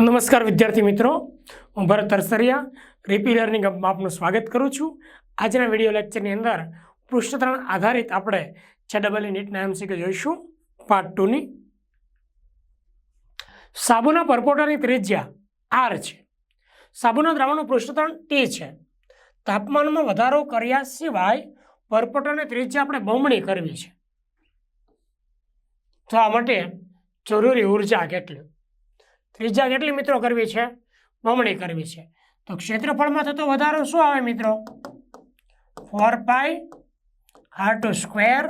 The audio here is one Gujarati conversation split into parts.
નમસ્કાર વિદ્યાર્થી મિત્રો, હું ભરત તરસરિયા રીપી લર્નિંગ હબમાં આપનું સ્વાગત કરું છું. આજના વીડિયો લેક્ચરની અંદર પૃષ્ઠતરણ આધારિત આપણે છે ડબલ નીટના એમસીક્યુ જોઈશું. પાર્ટ ટુની સાબુના પરપોટાની ત્રિજ્યા આર છે. સાબુના દ્રાવણનું પૃષ્ઠતરણ ટી છે. તાપમાનમાં વધારો કર્યા સિવાય પરપોટાની ત્રિજ્યા આપણે બમણી કરવી છે. તો આ માટે જરૂરી ઊર્જા કેટલી? ત્રિજ્યા કેટલી મિત્રો કરવી છે? બમણી કરવી છે. તો ક્ષેત્રફળમાં થતો વધારો શું આવે મિત્રો? Four pi R two square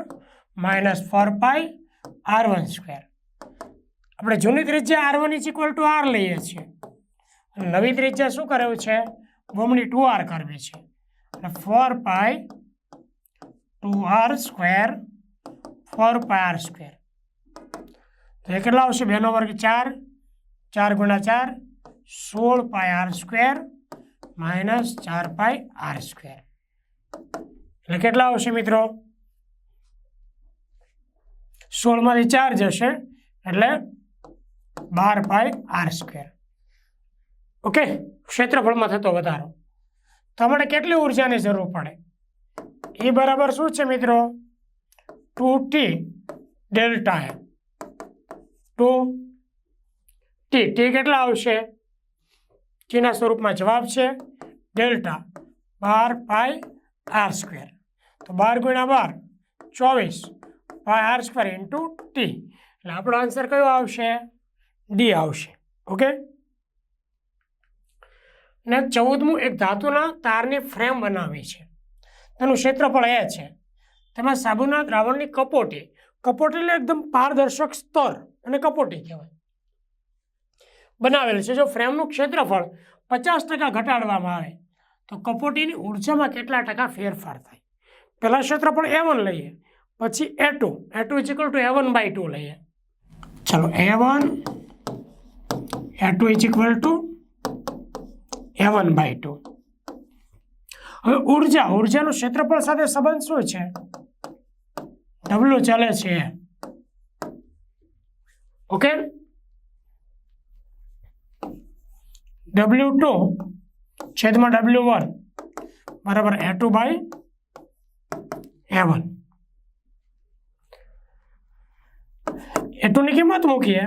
minus four pi R one square. આપણે જૂની ત્રિજ્યા R one is equal to R લઈએ છીએ. નવી ત્રિજ્યા શું કર્યું છે? બમણી ટુ આર કરવી છે. અને four pi two R square four pi R square તો એ કેટલા આવશે? બેનો વર્ગ ચાર ચાર ગુણા ચાર, સોળ પાય આર સ્ક્વેર માઇનસ ચાર પાય આર સ્ક્વેર એટલે કેટલા આવશે મિત્રો? સોળમાંથી ચાર જશે, એટલે બાર પાય આર સ્ક્વેર ઓકે ક્ષેત્રફળમાં થતો વધારો. તો કેટલી ઉર્જાની જરૂર પડે? એ બરાબર શું છે મિત્રો? Two T delta M. Two T. T કેટલા આવશે? ટીના સ્વરૂપમાં જવાબ છે ડેલ્ટા બાર પાય આર સ્ક્વેર. તો બાર ગુણ્યા બાર, ચોવીસ pi R square into T. એટલે આપણો આન્સર કયો આવશે? ડી આવશે. ઓકે? ને ચૌદમું એક ધાતુના તારની ફ્રેમ બનાવી છે. તેનું ક્ષેત્રફળ એ છે. તેમાં સાબુના દ્રાવણની કપોટી કપોટી એટલે એકદમ પારદર્શક સ્તર અને કપોટી કહેવાય. બનાવેલ છે. જો ફ્રેમનું ક્ષેત્રફળ પચાસ ટકા ઘટાડવામાં આવે, તો કપોટીની ઉર્જામાં કેટલા ટકા ફેરફાર થાય? પહેલાં ક્ષેત્રફળ એ વન લઈએ, પછી A two A two is equal to A one by two લઈએ. ચલો A one A two is equal to A one by two હવે ઊર્જા, ઉર્જાનું ક્ષેત્રફળ સાથે સંબંધ શું છે? ડબલું ચાલે છે. ઓકે ડબલ્યુ ટુ છેદમાં ડબલ્યુ વન બરાબર A two by A one A ટુની કિંમત મૂકીએ.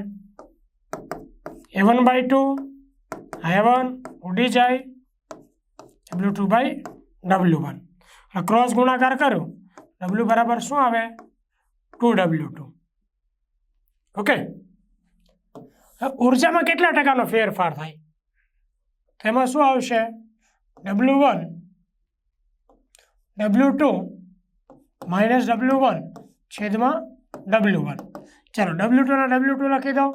A one by two A one ઉડી જાય. W two by W one cross ગુણાકાર કરું. ડબલ્યુ બરાબર શું આવે? ટુ ડબલ્યુ ટુ ઓકે ઉર્જામાં કેટલા ટકાનો ફેરફાર થાય? તેમાં શું આવશે? W one W two minus W one છેદમાં ડબલ્યુ વન ચાલો ડબલ્યુ ટુના ડબલ્યુ ટુ લખી દો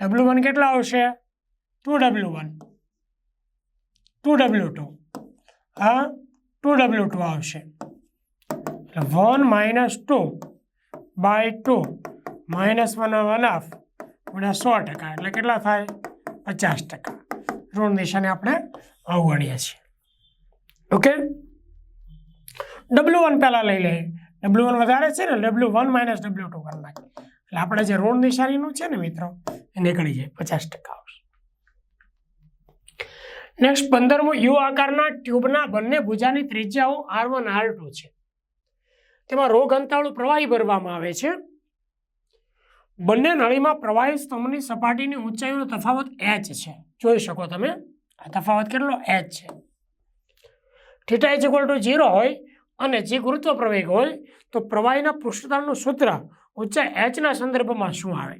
ડબલ્યુ વન કેટલા આવશે? Two W one two W two હા ટુ ડબલ્યુ ટુ આવશે. એટલે one minus two by two minus one one half ગુણ્યા સો ટકા. એટલે કેટલા થાય? પચાસ ટકા. ઋણ દિશાને આપણે અવગણીએ છીએ. ઓકે? ડબલ્યુ વન પહેલાં લઈ લઈએ. ડબલ્યુ વન વધારે છે ને W one minus W two કરી નાખીએ. એટલે આપણે જે ઋણ નિશાનીનું છે ને મિત્રો એ નીકળી જાય. પચાસ ટકા. નેક્સ્ટ પંદરમો, યુ આકારના ટ્યુબના બંને ભુજાની ત્રિજ્યાઓ આર વન આર ટુ છે. તેમાં રોગ અંતાળુ પ્રવાહી ભરવામાં આવે છે. બંને નળીમાં પ્રવાહી સ્તંભની સપાટીની ઊંચાઈનો તફાવત એચ છે. જોઈ શકો તમે, આ તફાવત કેટલો એચ છે. Theta is equal to zero હોય અને જે ગુરુત્વ પ્રવેગ હોય, તો પ્રવાહીના પૃષ્ઠતાણનું સૂત્ર ઊંચાઈ એચના સંદર્ભમાં શું આવે?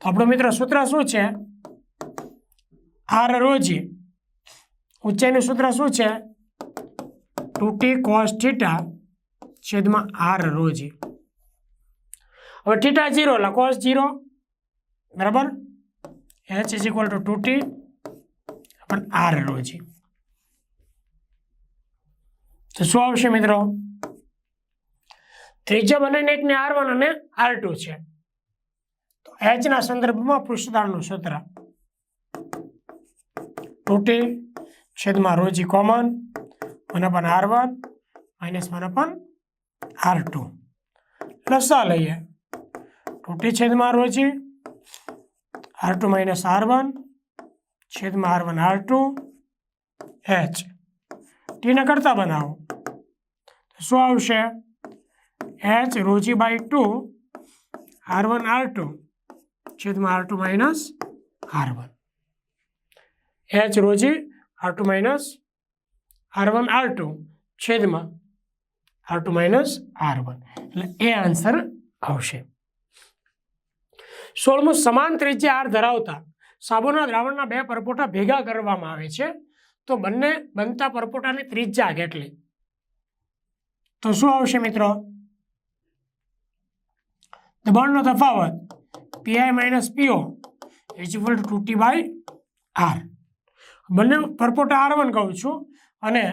તો આપણો મિત્ર સૂત્ર શું છે? આર રોજી. ઊંચાઈનું સૂત્ર શું છે? ટુ ટી કોસ થીટા છેદમાં આર રોજી. હવે થીટા જીરો એટલે કોસ જીરો બરાબર? H is equal to two T પણ આર રોજી. તો શું આવશે મિત્રો? ત્રીજા બંને એકને આર વન અને આર ટુ છે. તો એચના સંદર્ભમાં પૃષ્ઠતાણનું સૂત્ર. ટુ ટી છેદમાં rho g common one upon R one, minus one upon R two. લસા લઈએ? ટોટી છેદમાં rho g, R two minus R one, છેદમાં R one R two, H. ટીને કરતા બનાવો. શું આવશે? H rho g by two, R one R two, છેદમાં R two minus R one. H rho g R two minus R one, R two છેદમાં R two minus R one. એટલે એ આન્સર આવશે. સોળમું, સમાન ત્રિજ્યા આર ધરાવતા સાબુના દ્રાવણના બે પરપોટા ભેગા કરવામાં આવે છે. તો બંને બનતા પરપોટાની ત્રિજ્યા કેટલી? તો શું આવશે મિત્રો? દબાણનો તફાવત P i minus P o is equal to T by R બંને પરપોટા આર વન કહું છું અને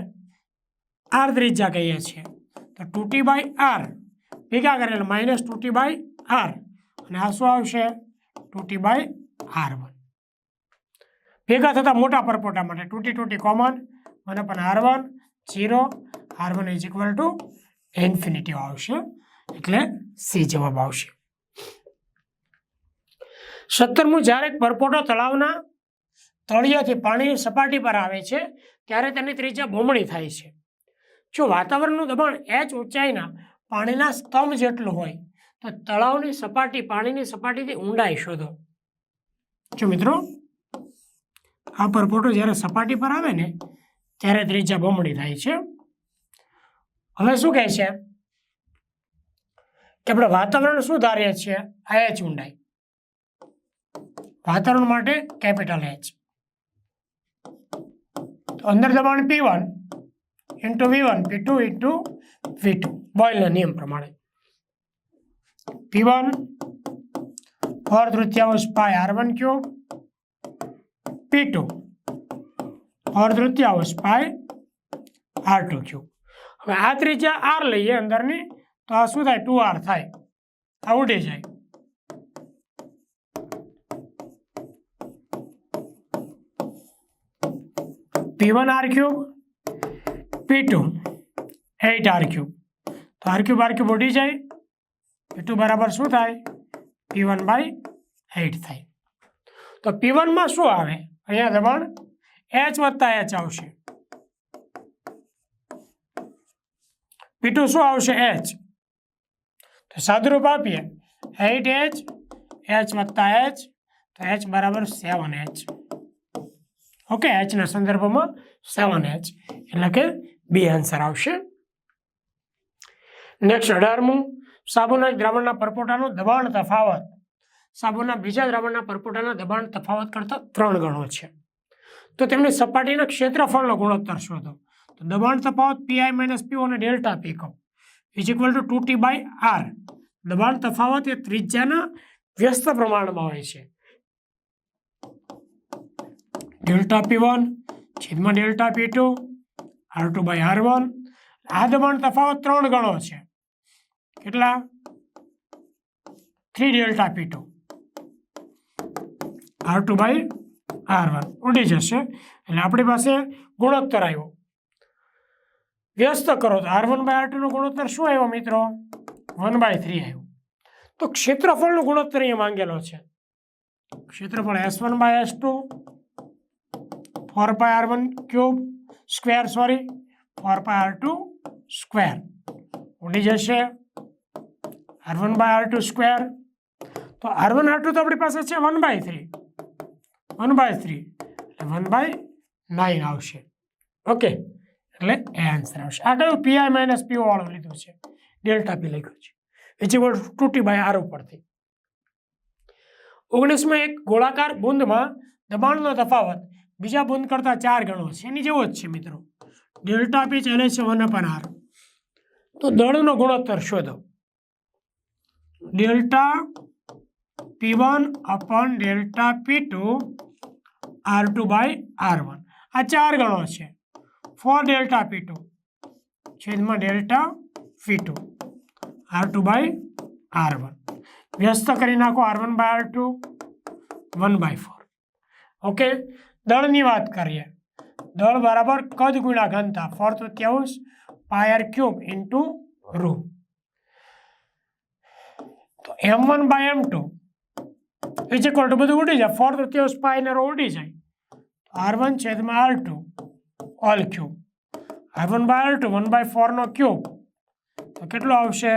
આર ત્રિજ્યા કહીએ છીએ. તો ટુ ટી બાય આર ભેગા કરેલ minus two T by R અને આ શું આવશે? Two T by R one ભેગા થતા મોટા પરપોટા માટે ટૂટી ટૂટી કોમન મને પણ R one zero R one is equal to infinity આવશે. એટલે સી જવાબ આવશે. સત્તરમું, જ્યારે પરપોટો તળાવના તળિયાથી પાણીની સપાટી પર આવે છે, ત્યારે તેની ત્રિજ્યા બમણી થાય છે. જો વાતાવરણનું દબાણ એચ ઊંચાઈના પાણીના સ્તંભ જેટલું હોય, તો તળાવની સપાટી પાણીની સપાટીથી ઊંડાઈ શોધો. જો મિત્રો, આ પરપોટો જ્યારે સપાટી પર આવે ને, ત્યારે ત્રિજ્યા બમણી થાય છે. હવે શું કહે છે? કે આપણે વાતાવરણ શું ધારીએ છીએ? આ એચ ઊંડાઈ. વાતાવરણ માટે કેપિટલ એચ. અંદર દબાણ P one into V one P two into V two બોઇલના નિયમ પ્રમાણે. પી વન ફોર તૃતીયાંશ pi R one cube. P two four તૃતીયાંશ પાય આર ટુ ક્યુબ. હવે આ ત્રિજ્યા આર લઈએ અંદરની, તો આ શું થાય? ટુ આર થાય. આ ઉડી જાય. P one R cube P two eight R cube તો આર ક્યુબ આર ક્યુબ ઉડી જાય. પી ટુ બરાબર શું થાય? પી વન બાય એટ થાય. તો પી વનમાં શું આવે? અહીંયા દબાણ એચ વત્તા એચ આવશે. પી ટુ શું આવશે? એચ તો સાદુરૂપ આપીએ. એટ એચ એચ વત્તા એચ તો એચ બરાબર સેવન એચ ઓકે એચના સંદર્ભમાં સેવન એચ એટલે કે બી આન્સર આવશે. નેક્સ્ટ અઢારમું. સાબુના દ્રાવણના પરપોટાનો દબાણ તફાવત. સાબુના બીજા દ્રાવણના પરપોટાના દબાણ તફાવત કરતાં ત્રણ ગણો છે. તો તેમની સપાટીના ક્ષેત્રફળનો ગુણોત્તર શોધો. તો દબાણ તફાવત પીઆઈ માઇનસ પીઓ અને ડેલ્ટા પી કહો. Is equal to two T by R દબાણ તફાવત એ ત્રિજ્યાના વ્યસ્ત પ્રમાણમાં હોય છે. ડેલ્ટા પી વન છેદમાં delta P two R two by R one આ દબાણ તફાવત ત્રણ ગણો છે. કેટલા? Three delta P two R two by R one ઉડી જશે. એટલે આપણી પાસે ગુણોત્તર આવ્યો. વ્યસ્ત કરો તો આર વન બાય આર ટુનો ગુણોત્તર શું આવ્યો મિત્રો? વન બાય થ્રી આવ્યો. તો ક્ષેત્રફળનો ગુણોત્તર અહીંયા માંગેલો છે. ક્ષેત્રફળ S one by S two four pi R one square sorry sorry, four pi R two square. ઉડી જશે. R one by R two square. તો આર વન, આર ટુ તો આપણી પાસે છે one by three. One by three. એટલે વન બાય નાઇન આવશે. ઓકે. એટલે એ આન્સર આવશે. આ કયું? પીઆઈ માઇનસ પીઓ વાળું લીધું છે. ડેલ્ટા પી લખ્યું છે. બીજી ટુ ટી બાય આર ઉપરથી. ઓગણીસમાં એક ગોળાકાર બુંદમાં દબાણનો તફાવત બીજા બુંદ કરતાં ચાર ગણો છે. એની જેવો જ છે મિત્રો. ડેલ્ટા પી ચાલે છે વન અપન આર. તો દળનો ગુણોત્તર શોધો. Delta P one upon delta P two R two by R one. આ ચાર ગણો છે. ફોર ડેલ્ટા પી ટુ છેદમાં delta P two R two by R one. વ્યસ્ત કરી નાખો. R one by R two one by four. Okay? દળની વાત કરીએ. દળ બરાબર કદ ગુણા ઘનતા? ફોર તૃતીયાંશ પાયર ક્યુબ ઇન્ટુ રૂ તો M one by M two is equal to બધું ઉડી જાય. ફોર તૃતીયાંશ પાય ને રો ઉડી જાય. આર વન છેદમાં R two all cube R one by R two one by ફોરનો cube. તો કેટલો આવશે?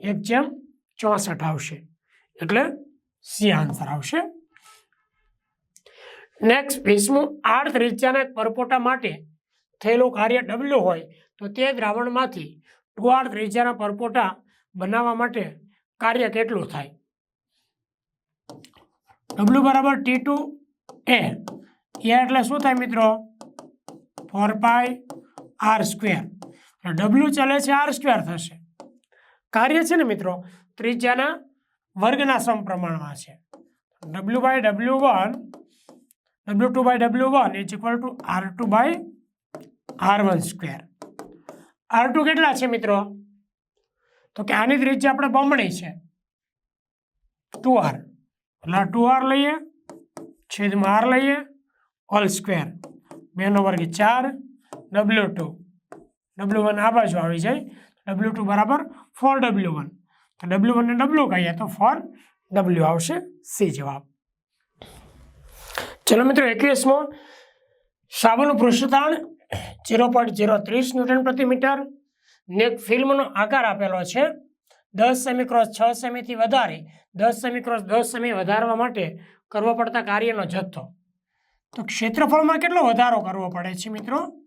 એક જેમ ચોસઠ આવશે. એટલે સી આન્સર આવશે નેક્સ્ટ વીસમું આર્થ ત્રિજ્યાના પરપોટા માટે થયેલું કાર્ય ડબલ્યુ હોય તો તે દ્રાવણમાંથી ટુ આર્થ ત્રિજ્યાના પરપોટા બનાવવા માટે કાર્ય કેટલું થાય? ડબલ્યુ બરાબર ટી ટુ એ. એટલે શું થાય મિત્રો? Four pi R square. W ચાલે છે, આર સ્ક્વેર થશે. કાર્ય છે ને મિત્રો, ત્રિજ્યાના વર્ગના સમપ્રમાણમાં છે. W by W one W two by W one is equal to R two by R one square R two કેટલા છે મિત્રો? તો કે આની ત્રિજ્યા આપણે બમણી છે. ટુ આર એટલે ટુ આર લઈએ, છેદમાં આર લઈએ ઓલ સ્ક્વેર બેનો વર્ગ ચાર ડબલ્યુ ટુ ડબલ્યુ વન આ બાજુ આવી જાય ડબલ્યુ ટુ બરાબર ફોર ડબલ્યુ વન તો ડબલ્યુ વનને ડબલ્યુ કહીએ તો ફોર ડબલ્યુ આવશે સી જવાબ. ચલો મિત્રો, એકવીસમો. સાબુનું પૃષ્ઠતાણ ઝીરો પોઈન્ટ ઝીરો ત્રીસ ન્યૂટન પ્રતિ મીટર. ને ફિલ્મનો આકાર આપેલો છે. દસ સેમી ક્રોસ છ સેમીથી વધારે. દસ સેમી ક્રોસ દસ સેમી વધારવા માટે કરવો પડતા કાર્યનો જથ્થો. તો ક્ષેત્રફળમાં કેટલો વધારો કરવો પડે છે મિત્રો?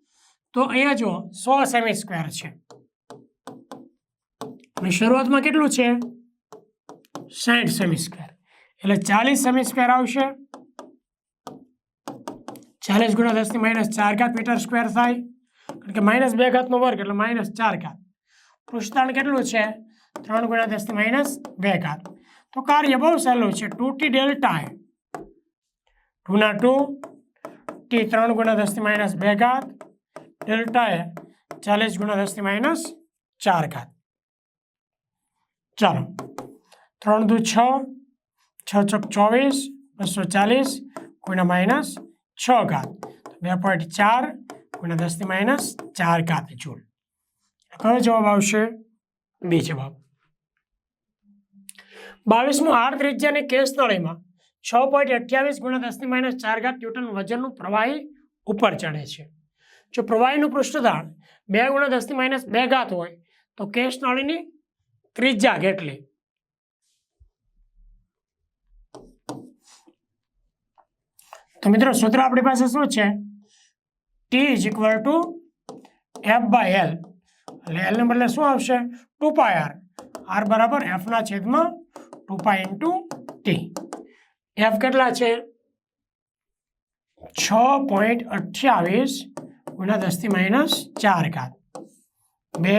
તો અહીંયા જુઓ, સો સેમી સ્ક્વેર છે. અને શરૂઆતમાં કેટલું છે? સાઠ સેમી સ્ક્વેર. એટલે ચાલીસ સેમી સ્ક્વેર આવશે. ચાલીસ ગુણ્યા દસની માઇનસ ચાર ઘાત મીટર સ્ક્વેર થાય. કારણ કે માઇનસ બે ઘાતનો વર્ગ એટલે માઇનસ ચાર ઘાત. પૃષ્ઠતાણ કેટલું છે? ત્રણ ગુણ્યા દસની માઇનસ બે ઘાત. તો કાર્ય બહુ સહેલું છે. Two T delta A. ટુના two, T ત્રણ ગુણ્યા દસની માઇનસ બે ઘાત. ડેલ્ટા એ ચાલીસ ગુણ્યા દસની માઇનસ ચાર ઘાત. ચાલો. ત્રણ દુ છ છ ચોક ચોવીસ, બસો ચાલીસ ગુણ્યા માઇનસ છ ઘાત. બે પોઈન્ટ ચાર ગુણ્યા દસની માઇનસ ચાર ઘાત જૂલ. કયો જવાબ આવશે બી જવાબ. બાવીસમું આર ત્રિજ્યાની કેસ નળીમાં છ પોઈન્ટ અઠ્યાવીસ ગુણ્યા દસની માઇનસ ચાર ઘાત ન્યૂટન વજનનું પ્રવાહી ઉપર ચડે છે. જો પ્રવાહીનું પૃષ્ઠતાણ બે ગુણ્યા દસની માઇનસ બે ઘાત હોય, તો કેસ નળીની ત્રિજ્યા કેટલી? તો મિત્રો સૂત્ર આપણી પાસે શું છે? T is equal to F by L એટલે એલને બદલે શું આવશે? ટુ પાય આર આર બરાબર એફના છેદમાં two pi into T F કેટલા છે? છ પોઈન્ટ અઠ્યાવીસ ગુણ્યા દસથી માઇનસ ચાર ઘાત. બે,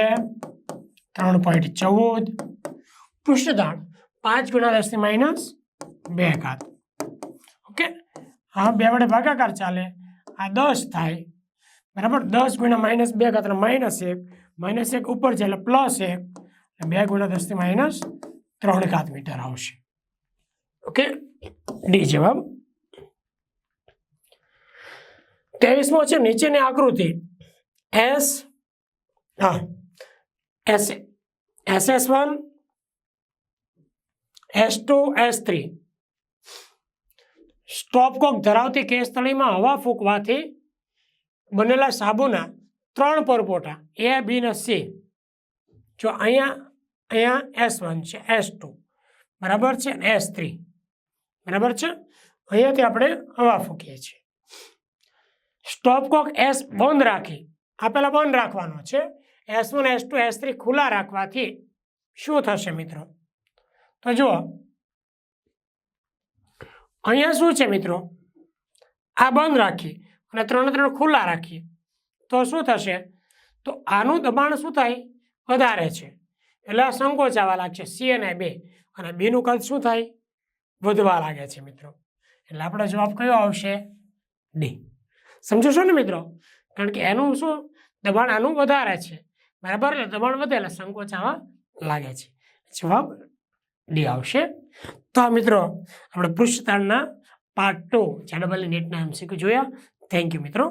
ત્રણ પોઈન્ટ ચૌદ. પૃષ્ઠદાન પાંચ ગુણ્યા દસથી માઇનસ બે ઓકે હા, બે વડે ભાગાકાર ચાલે. આ દસ થાય. બરાબર? દસ ગુણ્યા માઇનસ બે ખાતર માઇનસ એક. માઇનસ એક ઉપર છે એટલે પ્લસ એક. બે ગુણ્યા દસથી માઇનસ ત્રણ ઘાત મીટર આવશે. ઓકે? ડી જવાબ. ત્રેવીસમો છે, નીચેની આકૃતિ. એસ, હા. S S S one, S two, S three. Stopcock ધરાવતી કેસ તળીમાં હવા ફૂંકવાથી બનેલા સાબુના ત્રણ પરપોટા, એ, બી ને સી. જો અહીંયા અહીંયા એસ વન છે, એસ ટુ. બરાબર છે? S three. બરાબર છે? અહીંયાથી આપણે હવા ફૂંકીએ છીએ. સ્ટોપકોક એસ બંધ રાખી આપેલા બંધ રાખવાનો છે. S one, S two, S three ખુલ્લા રાખવાથી શું થશે મિત્રો? તો જુઓ અહીંયા શું છે મિત્રો? આ બંધ રાખીએ અને ત્રણે ત્રણ ખુલ્લા રાખીએ. તો શું થશે? તો આનું દબાણ શું થાય? વધારે છે. એટલે આ સંકોચાવા લાગશે. સી અને બે. અને બીનું કદ શું થાય? વધવા લાગે છે મિત્રો. એટલે આપણો જવાબ કયો આવશે? ડી. સમજો છો ને મિત્રો? કારણ કે એનું શું? દબાણ આનું વધારે છે. બરાબર? દબાણ વધે એટલે સંકોચાવા લાગે છે. જવાબ ડી આવશે. તો આ મિત્રો આપણે પૃષ્ઠતાણના પાર્ટ ટુ જેડબલ નેટના એમસીક્યુ જોયા. થેન્ક યુ મિત્રો.